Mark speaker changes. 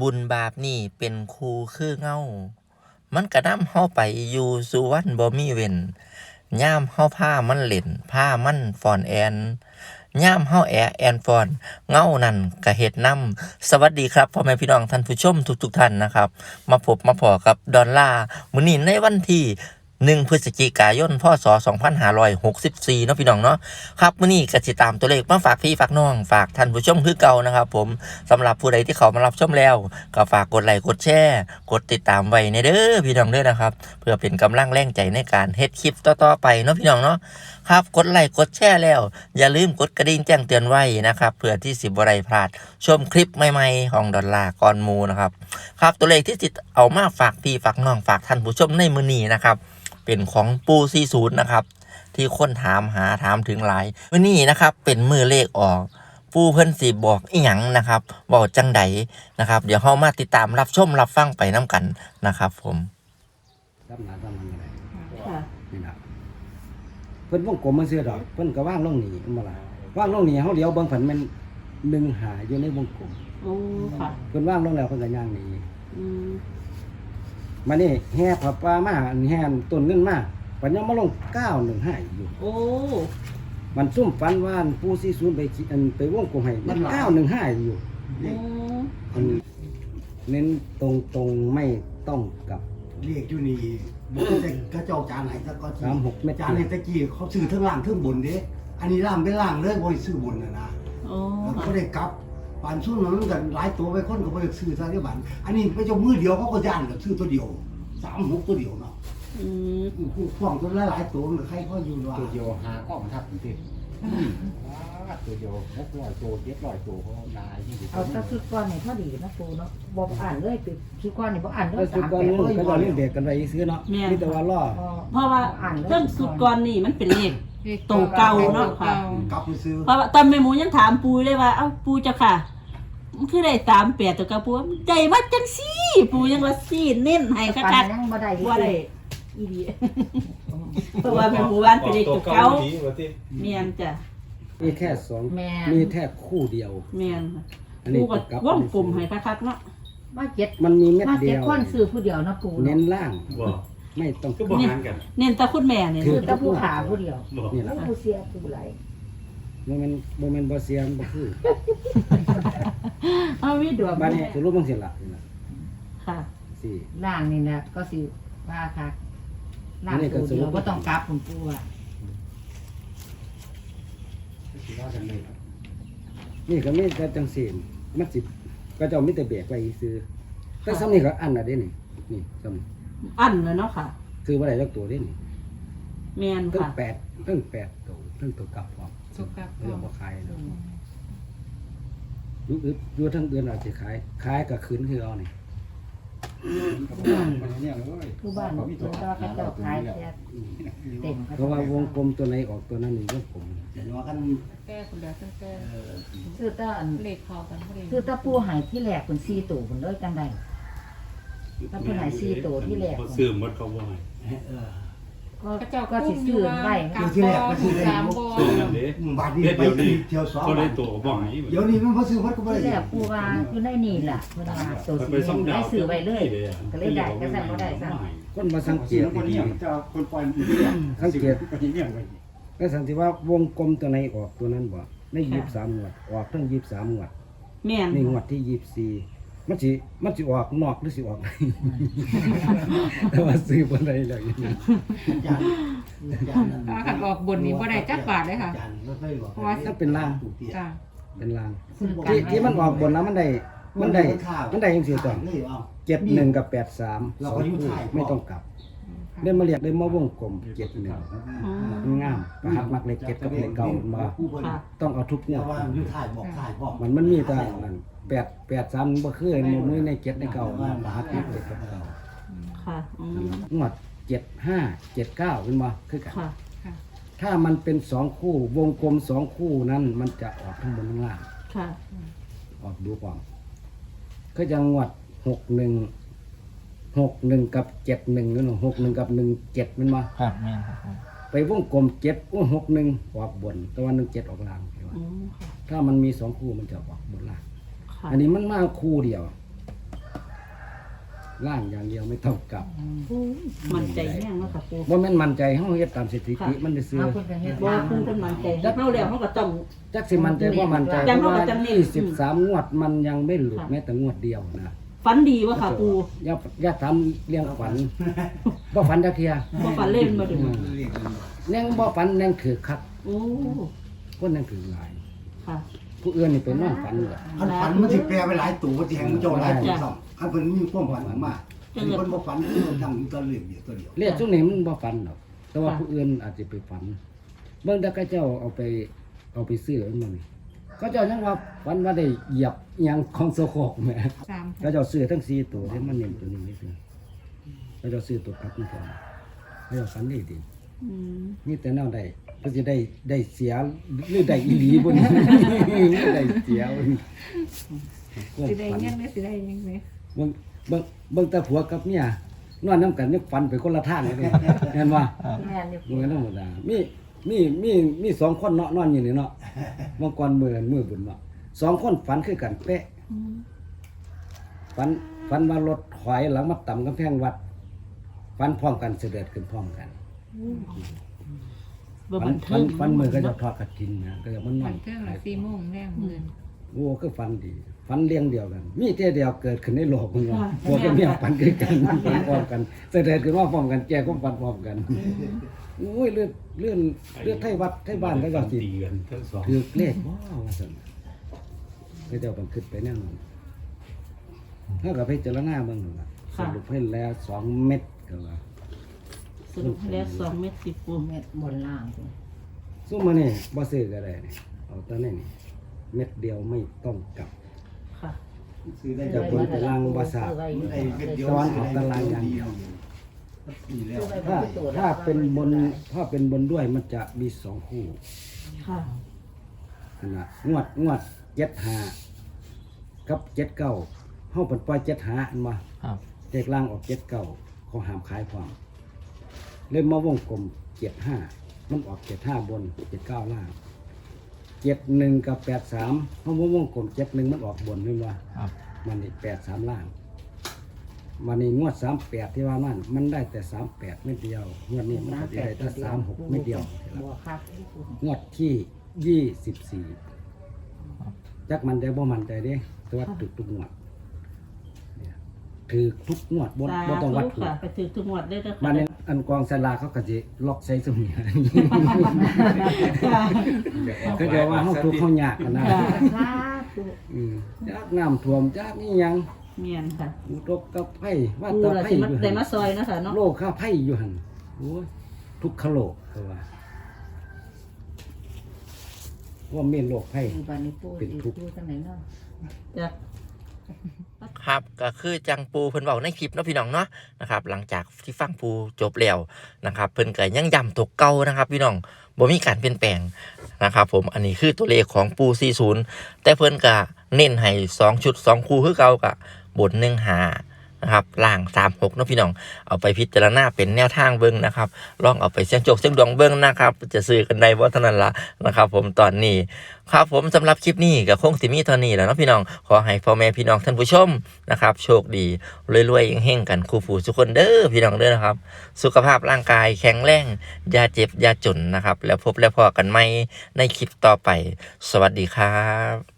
Speaker 1: บุญบาปนี่เป็นครูคือเงา มันกระนำเฮาไปอยู่สุวรรณบ่มีเว้นย่ามเฮาผ้ามันเล่นผ้ามันฟอนแอนย่ามเฮาแอแอนฟอน เงานั่นกะเห็ดนำสวัสดีครับพ่อแม่พี่น้องท่านผู้ชมทุกๆท่านนะครับ มาพบมาพอกับดอลล่ามื้อนี้ในวันที่ 1พฤศจิกายนพศ2564เนาะพี่น้องเนาะครับมื้อนี้ก็สิตามตัวเลขมาฝากพี่ฝากน้อง ฝากท่านผู้ชมคือเก่านะครับผมสำหรับผู้ใดที่เขามารับชมแล้ว ก็ฝากกดไลค์กดแชร์กดติดตามไว้ในเด้อพี่น้องเด้อนะครับ เพื่อเป็นกำลังแรงใจในการเฮ็ดคลิปต่อๆไปเนาะพี่น้องเนาะครับกดไลค์กดแชร์แล้ว อย่าลืมกดกระดิ่งแจ้งเตือนไว้นะครับเพื่อที่สิบ่ได้พลาดชมคลิปใหม่ๆของดอลลาร์กอนมูนะครับครับตัวเลขที่สิเอามาฝากพี่ฝากน้องฝากท่านผู้ชมในมื้อนี้นะครับ เป็นของปู40นะครับ ที่คนถามหาถามถึงหลายมื้อนี้นะครับ เป็นมือเลขออก ปูเพิ่นสิบอกอีหยังนะครับบอกจังใดนะครับ เดี๋ยวเฮามาติดตามรับชมรับฟังไปน้กันนะครับ ผม
Speaker 2: รับหนาทำมันอะไร
Speaker 3: ค่ะ
Speaker 2: นี่นะเพิ่นวงกลมมันเสื้อดอกเพิ่นก็ว่างลงหนีมาละว่างลงหนีเขาเดียวเบางผันมันหนึ่งหาอยู่ในวงกลม
Speaker 3: โอ้ค่ะ
Speaker 2: เพิ่นว่างลงแล้วเพิ่นก็ย่างหนี
Speaker 3: อื ม
Speaker 2: มานี่แห่ผับปลามาอันแห่ต้นเงินมาปัญญามาลงเก้าหนึ่งห้าอยู่
Speaker 3: โอ้
Speaker 2: มันซุ่มฟันว่านผู้ซีศูนย์ไปคิดอันไปวงกลมให้มันเก้าหนึ่งห้าอยู่
Speaker 3: โอ้
Speaker 2: อันเน้นตรงตรงๆไม่ต้องกลับ
Speaker 4: เรียกอยู่นี่บอกแต่กระเจ้าจานไหนตะก็
Speaker 2: สามหกเม็ด
Speaker 4: จานในตะกี้เขาซื้อทั้งล่างทั้งบนเด้อันนี้ล่างเป็นล่างเลยบ่ได้ซื้อบนน่ะนะ
Speaker 3: โอ้
Speaker 4: แล้ว
Speaker 3: ค่ะ
Speaker 4: ก็ได้กลับ ปานสู้มันกันหลายตัวไปคนก็บ่ได้ซื้อซะที่บ้านอันนี้ไปเจ้ามือเดียวเขาก็ย่านก็ซื้อตัวเดียวสามหกตัวเดียวเนาะ
Speaker 3: อืม
Speaker 4: ผู้ฟ้องตัวหลายๆตัวมันใครเขาอยู่ว่า
Speaker 5: ตัวเดียวหาก็มันทับจริงตัวเดียวหกร้อยตัวเจ็ดร้อยตัวเขาได้ยี่สิบ
Speaker 6: เอาแต่ชุดก้อนนี่พอดีนะปูเนาะบอกอ่านเลยปิดชุดก้อนนี่บอกอ่านเล
Speaker 2: ก็
Speaker 6: ย
Speaker 2: สุด
Speaker 6: สาม
Speaker 2: ก่อน
Speaker 6: แปด
Speaker 2: นู้นก็จะเล่นเด็กกันไปซื้อเนาะนี่แต่ว่าล่อ
Speaker 3: เพราะว่าเครื่องสุดก่อนนี่มันเป็นเลข ตัวเก่าเนาะค่ะ
Speaker 4: กลับไปซื้อ
Speaker 3: เพราะว่าตอนแม่หมูยังถามปูเลยว่า เอ้าปูเจ้าค่ะ มันคือได้ตามแปดตัวกับปูว่าใจว่าจังซี่ ปูยังว่าซี่เน้นให้
Speaker 6: ปั
Speaker 3: คั
Speaker 6: น
Speaker 3: ก
Speaker 6: ยังบ่ได้
Speaker 3: ๆว่าได้อีดีเพราะว่าแม่หมูบ้านเป็นเลขตัวเก่าเมียนจ้ะ
Speaker 2: มีแค่สอง
Speaker 6: แม่
Speaker 2: มีแค่คู่เดียว
Speaker 3: เมียนค่ะ
Speaker 2: อัน
Speaker 3: ปู
Speaker 2: นี้
Speaker 3: ก็
Speaker 2: กลับ
Speaker 3: ว่องกลมให้คักๆเนาะ
Speaker 6: มาเจ็ด
Speaker 2: มันมีเม็ด
Speaker 6: มา
Speaker 2: เดี
Speaker 6: เจ็ด
Speaker 2: ยว
Speaker 6: คนซื้อผู้เดียวนะปู
Speaker 2: เน้
Speaker 6: เนาะ
Speaker 2: นล่าง
Speaker 7: บ่
Speaker 2: ไม่ต้อง
Speaker 7: ก็บ่หารกัน
Speaker 3: เน้นแตาคุณแม่เนี่ย
Speaker 6: คือแต่ผู้ขาผู้เดียว
Speaker 7: บ่
Speaker 2: นี่แหละ
Speaker 6: ผู้เสียผู้ไหล
Speaker 2: โมเมนโมเมนบอเซียมบ่คือ
Speaker 3: เอาวิดวง
Speaker 2: บ้านนี้สรุปบางเสียละนี่ล่ะ
Speaker 3: ค่ะ
Speaker 2: สี่
Speaker 6: ล่างนี่นะก็สิว่าค่ะล่างปูเดียวก็ต้องกลับคุณปูอะ
Speaker 2: นี่ก็มีแต่จังสีมันสิก็เจ้ามีแต่เบรกไว้ซื้อแต่ซ้ำนี่ก็อันน่ะเด้นี่นี่ซ้ำ
Speaker 3: อันเลยเนาะค่ะ
Speaker 2: ซื้อบ่ได้จักตัวเด้นี่
Speaker 3: แมน
Speaker 2: ตั้ง
Speaker 3: ค่ะ
Speaker 2: แปดตั้งแปดตัวตั้งตัวกลับพร้อม
Speaker 6: สุกกับ
Speaker 2: เรื่องบ่ขายเนาะอยู่อึดอยู่ทั้งเดือนอาจสิขายขายก็คืนคือเอานี่
Speaker 6: ผู้บ้านเพิ่นก็เขาเจ้าขายแค่เต็ม
Speaker 2: เพราะว่าวงกลมตัวไหนออกตัวนั้นนี่วงกลม
Speaker 4: เดี๋ยวว่ากัน
Speaker 8: แก้คนเดียวตั้งแต่
Speaker 6: ซื้อแต่อัน
Speaker 8: เลขพอกันพอดี
Speaker 6: ซื้อแต่ปูใหายที่แรกเป็น4ตัวเพิ่นเลยจังได๋ ถ้าเพิ่นใหาย4ตัวที่แรก
Speaker 7: บ่ซื้อหมดเขาบ่ให้
Speaker 4: เออ
Speaker 6: ก็
Speaker 8: พระเจ้า
Speaker 6: ก็สิ
Speaker 8: คุ้มอ
Speaker 6: ซื้
Speaker 8: ยู่
Speaker 6: อ
Speaker 8: ว่า
Speaker 6: ไว้
Speaker 8: กา
Speaker 4: ที่แรกก็คือ
Speaker 8: สามบอ
Speaker 7: ซื้อนั่นเด้
Speaker 4: บาทนี้
Speaker 7: เดี๋ยว
Speaker 4: ไป
Speaker 7: เดี๋ยวนี้
Speaker 4: เที่ยวสอง
Speaker 7: เขาได้ตัวก็บ่ให้
Speaker 4: เดี๋ยวนี้มันบ่ซื้อวัดก็บ่
Speaker 6: ที่
Speaker 4: ได้
Speaker 6: แรกปูว่าอยู่ในนี่ล่ะเพิ่นว่าตัว
Speaker 7: มัน
Speaker 6: สิ
Speaker 7: ไปส่งดา
Speaker 6: ได้
Speaker 7: ว
Speaker 6: ซื้อไว้เลย ก็เลยได้ก็สั่นบ่ได้สั่น
Speaker 2: คนมาสังเกต
Speaker 5: คน
Speaker 2: ดี
Speaker 5: นี้
Speaker 2: ๆ
Speaker 5: จะคนปล่อยมัน
Speaker 2: สังเกต
Speaker 5: คนนี้เนี่ยไป
Speaker 2: ก็สังเกตว่าวงกลมตัวไหนออกตัวนั้นบ่ในยี่สิบสามงวดออกทั้งยี่สิบสามงวด
Speaker 3: แมน
Speaker 2: นี่งวดที่ยี่สิบสี่ มันสิมันสิออกนอกหรือสิออกในแต่ว่าซื้อบ่ได้แล้วอย่างนี้
Speaker 4: อาจารย์อาจารย์นั่น
Speaker 8: ถ้าขันออกบนนี้บ่ได้จักบาทเลยค่ะ
Speaker 4: อาจารย์ไม่เคยบอก
Speaker 8: เพราะว่า
Speaker 2: ถ้าเป็นล่าง
Speaker 8: จ้า
Speaker 2: เป็นลาง
Speaker 6: ซื้อกั
Speaker 2: ที่
Speaker 6: น
Speaker 2: ที่มันออกบนแล้วมันได้ มันได้มันได้ยังสี่ตัว
Speaker 4: เลยเอา
Speaker 2: เจ็ดหนึ่งกับแปดสาม
Speaker 4: เรา
Speaker 2: สอ
Speaker 4: ก็
Speaker 2: ง
Speaker 4: อยู่
Speaker 2: คู่
Speaker 4: ถ่าย
Speaker 2: ไม่ต้องกลับ เล่นมาเรียกเล่นมาวงกลมเจ็ดหนึ่ง
Speaker 3: อืม
Speaker 2: มันงามประหักมักเล็กเจ็ดกับเล็กเก่ามันมา
Speaker 3: ค่ะ
Speaker 2: ต้องเอาทุกง
Speaker 4: เนี่
Speaker 2: วยด
Speaker 4: ว่าอยู่ถ่ายบอกถ่ายบอก
Speaker 2: มันมันมีแต่อันแปดแปดสามมันบ่คือมันมีในเจ็ดในเก่ามันประหักมักเล็กกับเก่า
Speaker 3: ค่ะอืม
Speaker 2: งวดเจ็ดห้าเจ็ดเก้าเป็นมาคือกัน
Speaker 3: ค่ะ
Speaker 2: ถ้ามันเป็นสองคู่วงกลมสองคู่นั้น มันจะออกทั้งบนทั้งล่าง
Speaker 3: ค่ะ
Speaker 2: ออกดูก่อนก็จะงวดหกหนึ่ง หกหนึ่งกับเจ็ดหนึ่งนั่นหกหนึ่งกับหนึ่งเจ็ดมันมา
Speaker 1: ครับแม่นครับ
Speaker 2: ไปวงกลมเจ็ดอ้หกหนึ่งออกบนแต่ว่าหนึ่งเจ็ดออกล่างเห็นไหม
Speaker 3: อืมค่ะ
Speaker 2: ถ้ามันมีสองคู่มันจะออกบนล่าง
Speaker 3: ค่ะ
Speaker 2: อันนี้มันมาคู่เดียว ล่างอย่างเดียวไม่ต้องกลับ
Speaker 3: มันใจแห้งเนาะค่ะปู
Speaker 2: ว่ามันมั่นใจเฮาเฮ็ดตามสถิติมันได้ซื้อ
Speaker 6: เอาเพิ่นก็เฮ็ด
Speaker 3: บ่
Speaker 6: ตาม
Speaker 3: ปูเพิ่นมันใจเฮาแล้วเฮาก็ต้อง
Speaker 2: จักสิมั่นใจว่ามั่นใจ
Speaker 3: จัง
Speaker 2: เพ
Speaker 3: เฮา
Speaker 2: ราะ
Speaker 3: ก็
Speaker 2: ว่า
Speaker 3: จังนี่
Speaker 2: 23งวดมันยังไม่หลุด
Speaker 3: ค่ะ
Speaker 2: แม้แต่งวดเดียวนะ
Speaker 3: ฝันดีวะค่ะปู
Speaker 2: อย่าอย่าทำเรื่องฝันบ่ฝันจักเที่ย
Speaker 3: บ่ฝันเล่นบ่ดู
Speaker 4: เรียกมัน
Speaker 2: แนงบ่ฝันแนงถือคัก
Speaker 3: โอ้
Speaker 2: คนแนงถือหลาย
Speaker 3: ค่ะ
Speaker 2: ผู้อื่นนี่เป็นนอนฝันเลย
Speaker 4: อันฝันมันสิแปลไปหลายตัวมันสิแห่งมันเจ้าหลายตัวซ้ำอันเพิ่นมีความฝันมากอันเพิ่นบ่ฝันคือมันตั้งอยู่ตัวเรียกเดียวตัวเดียว
Speaker 2: เรียกช่วงนี้มันบ่ฝันหรอกแต่ว่าผู้อื่นอาจจะไปฝัน เบิ่งแต่เขาเจ้าเอาไปเอาไปซื้ออันนั้นนี่ เขาเจ้ายังว่าฝันว่าได้เหยียบอิหยังของโซโครกแหม
Speaker 8: สาม
Speaker 2: เขาเจ้าซื้อทั้งสี่ตัวที่มันเน้นตัวนี้นี่คือเขาเจ้าซื้อตัวกลับนี่ก่อนเขาเจ้าฝันดีดี
Speaker 3: อืม
Speaker 2: มีแต่แนวใดเพิ่นสิได้ได้เสียหรือได้อีหลีบ่นี่หรือได้เสียบ่นี่
Speaker 8: สิได้เงินหรือสิได้หยังไง
Speaker 2: เบิ่งเบิ่งเบิ่งแต่ผัวกับเมียนอนนํกันยังฝันไปคนละทางเลยเด้เห็นบ่
Speaker 6: แม่นอยู่
Speaker 2: มือธรรมดามี มีมีมีสองคนเนาะนอนอยู่นี่เนาะเมื่อก่อนมือมือบุญเนาะสองคนฝันคือกันเป๊ะฝันฝันว่ารถถอยหลังมาต่ำกำแพงวัดฝันพร้อมกันเสด็จขึ้นพร้อมกัน
Speaker 3: บ่
Speaker 2: ฝั
Speaker 3: บั
Speaker 2: น
Speaker 3: น
Speaker 2: ฝั
Speaker 3: เทิ
Speaker 4: Ừ.
Speaker 2: น
Speaker 3: ง
Speaker 2: ฝันมือก็จะทอดกระถินนะก็จะมันนอ
Speaker 8: วันนเทิงละสี่โมงแรงหมื่น
Speaker 2: โอ้คือฝันดีฝันเลี้ยงเดียวกัน มีเท่เดียวเกิดขึ้นในโลกมึงว่าพวกกับเมียฝันคือกันฝันพร้อมกันเสด็จขึ้นมาพร้อมกันแก่ก็ฝันพร้อมกันโอ้ยเลื่อนเลื่อนเลื่อนไทยวัดไทยบ้านไทยวัดสิ
Speaker 7: ตีกันทั้งสอง
Speaker 2: คือเลขว้าวว่าซั่นก็จะบันทึกไปแน่นอนถ้ากับพิจารณาเบิ่งนั่นล่ะสรุปให้แล้วสองเม็ดก็ว่า
Speaker 3: สรุปให้แล้ว2เม็ดสิปู
Speaker 6: เม็ดบนล่างสิ
Speaker 2: ซุ่มมานี่บ่ซื้อก็ได้นี่เอาแตอนนี้นี่ เม็ดเดียวไม่ต้องกลับ
Speaker 3: ค่ะ
Speaker 4: ซื้อได้
Speaker 2: จะ
Speaker 4: จาก
Speaker 2: เพิ่นไปล้างบ่ทราบ
Speaker 6: ซื้อไว้อยู่
Speaker 4: ไอ้เม็ดเดียว
Speaker 2: ตอนออกตารางอย่างเดียว
Speaker 4: นี่แล้ว
Speaker 2: ถ้าถ้าเป็นบนถ้าเป็นบนด้วยมันจะมีสองคู่
Speaker 3: ค่ะ
Speaker 2: ขนาดงวดงวดเจ็ดหากับเจ็ดเก้าเฮาเปิดปล่อยเจ็ดหาอันมา
Speaker 1: ครับ
Speaker 2: เด็กล่างออกเจ็ดเก้าเขาห้ามขายความเล่มมาวงกลมเจ็ดห้ามันออกเจ็ดห้าบนเจ็ดเก้าล่าง เจ็ดหนึ่งกับแปดสามเขามาวงกลมเจ็ดหนึ่งมันออกบนนี่ว่า
Speaker 1: ครับ
Speaker 2: มันนี่แปดสามล่างมันนี่งวดสามแปดที่ว่านั่นมันได้แต่สามแปดไม่เดียวงวดนี้มันก็จะได้แต่สามหกไม่เดียว
Speaker 6: บัวคัก
Speaker 2: งวดที่ยี่สิบสี่จักมันใจบ่มันใจเด้แต่ว่าถูกทุกงวดเนี่ย ถือทุกงวดบ่
Speaker 3: สา
Speaker 2: บ่ต้องวัด
Speaker 3: ธุ
Speaker 2: ถูก
Speaker 3: ค่ะไปถือทุกงวดได้เด้อ
Speaker 2: มั
Speaker 3: ค่ะ
Speaker 2: นเนี่ยอันกองสลากเขาก็จะล็อกใส่สมุน
Speaker 3: ค่ะ
Speaker 2: ก็จะว่าเขาทุกข์เขายากกันนะ
Speaker 3: ค่ะ
Speaker 6: ค่ะ
Speaker 2: อืมจากน้ำท่วมจากนี่ยัง
Speaker 3: เมียนค่ะ
Speaker 2: อุตกกับไผ่ว่า
Speaker 3: ปู
Speaker 2: ตา
Speaker 3: ล่ะ
Speaker 2: ไผ่
Speaker 3: สิ
Speaker 2: อ
Speaker 3: มา
Speaker 2: ยู่
Speaker 3: ได้
Speaker 2: หัน
Speaker 3: มาซอยเนาะค่ะเนาะ
Speaker 2: โลกข้าไผ่อยู่หันโอ้ยทุกขโลกเขาว่าว่าเมนโลกไผ่
Speaker 6: อยู่บ้านนี้ปู
Speaker 2: เป็น
Speaker 6: อีก
Speaker 2: ทุกข์
Speaker 6: ปูจังไหนเนาะ
Speaker 3: จ้ะ
Speaker 1: ครับก็คือจังปูเพิ่นเว้าในคลิปเนาะพี่น้องเนาะนะครับ หลังจากที่ฟังปูจบแล้วนะครับ เพิ่นก็ยังย้ำตกเก่านะครับ พี่น้องบ่มีการเปลี่ยนแปลงนะครับผมอันนี้คือตัวเลขของปู40แต่เพิ่นก็เน้นให้2ชุด 2 คู่คือเก่าก็บน1หา นะครับล่าง36เนะพี่น้องเอาไปพิจารณาเป็นแนวทางเบิ่งนะครับลองเอาไปเสี่ยงโชคเสี่ยงดวงเบิ่งนะครับ จะซื้อกันได้บ่เท่านั้นละนะครับ ผมตอนนี้ครับผมสำหรับคลิปนี้ก็คงสิมีเท่านี้แหล้วนะพี่น้องขอให้พ่อแม่พี่น้องท่านผู้ชมนะครับ โชคดีรวยๆเฮงๆกันคู่ผู้ทุกคนเด้อพี่น้องเด้อนะครับ สุขภาพร่างกายแข็งแรงอย่าเจ็บอย่าจนนะครับ แล้วพบแล้วพอกันใหมในคลิปต่อไป สวัสดีครับ